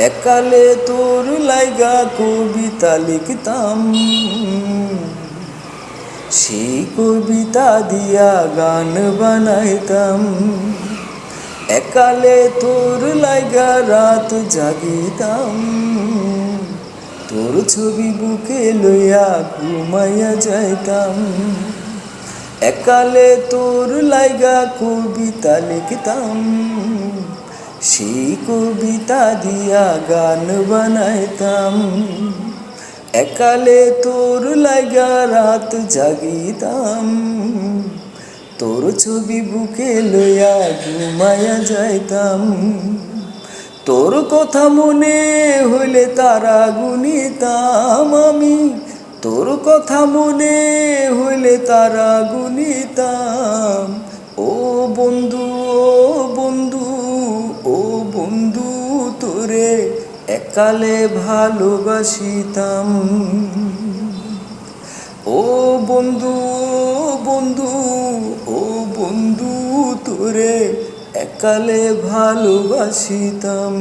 একালে তোর লাইগা কবিতা লিখতাম। সেই কবিতা দিয়া গান বানাইতাম। একালে তোর লাইগা রাত জাগিতাম। তোর ছবি বুকে লইয়া ঘুমাইয়া যাইতাম। একালে তোর লাইগা কবিতা লিখতাম। সেই কবিতা দিয়া গান বানাইতাম। একালে তোর লাগা রাত জাগিতাম। তোর ছবি বুকে লইয়া ঘুমায়া যাইতাম। তোর কথা মনে হইলে তারা গুনিতাম আমি। তোর কথা মনে হইলে তারা গুনিতাম। বন্ধু তোরে একালে ভালোবাসিতাম। ও বন্ধু বন্ধু ও বন্ধু তোরে একালে ভালোবাসিতাম।